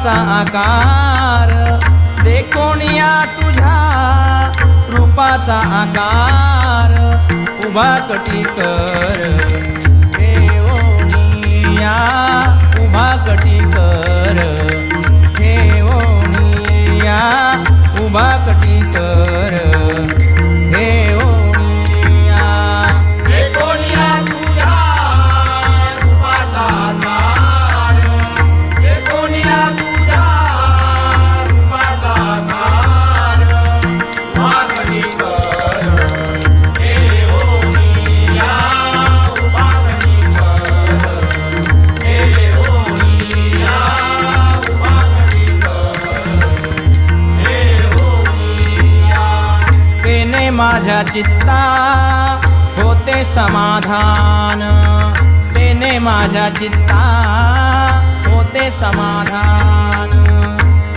रूपाचा आकार. देखोनिया तुझ्या रूपाचा आकार. उभा कटी कर. माझ्या चित्ता होते समाधान. तेने माझ्या चित्ता होते समाधान.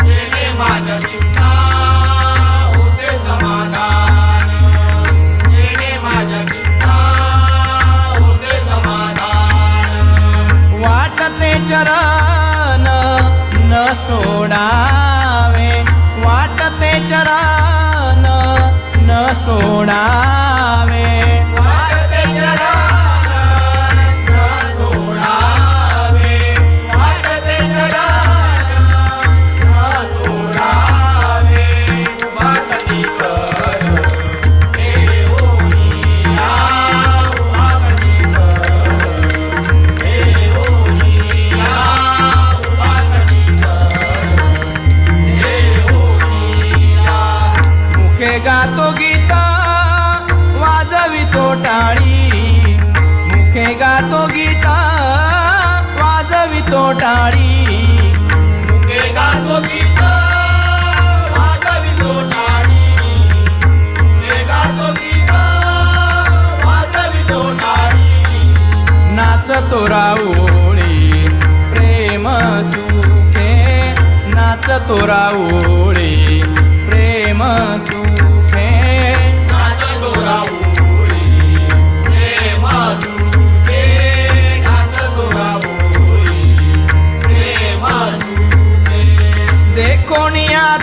तेने माझ्या चित्ता होते समाधान. तेने माझ्या चित्ता होते समाधान. वाटते चरण न सोडा. सोडावे. वाटते चरण न सोडावे. टाळी मुके गातो गीत वाजवितो टाळी मुके गातो गीत वाजवितो टाळी नाचतो राऊळी प्रेम सुखे. नाचतो राऊळी प्रेम सुखे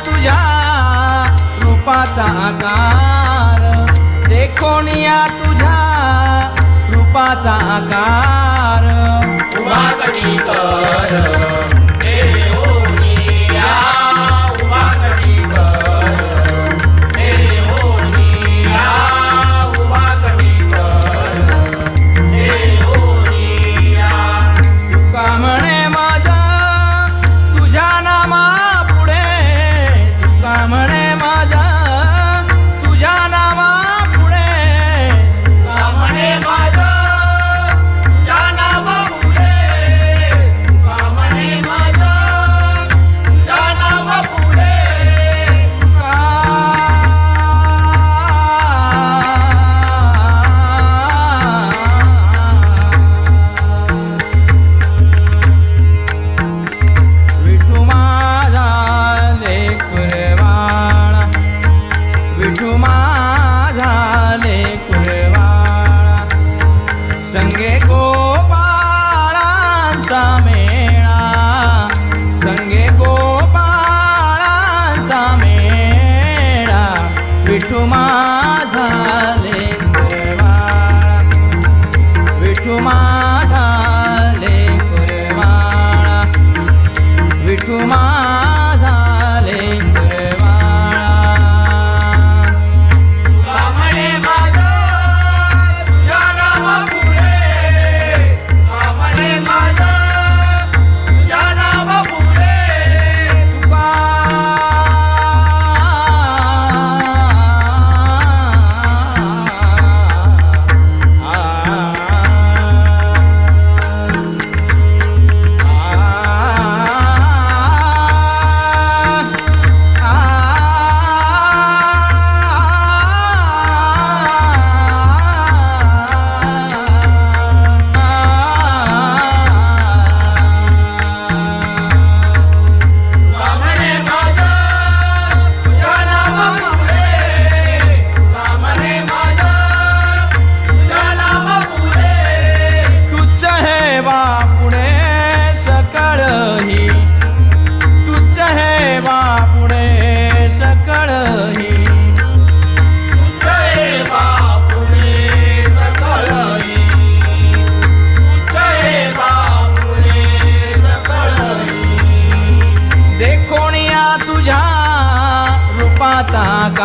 तुझ्या रूपाचा आकार. देखोनिया तुझ्या रूपाचा आकार. उभा कटी कर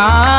Ah.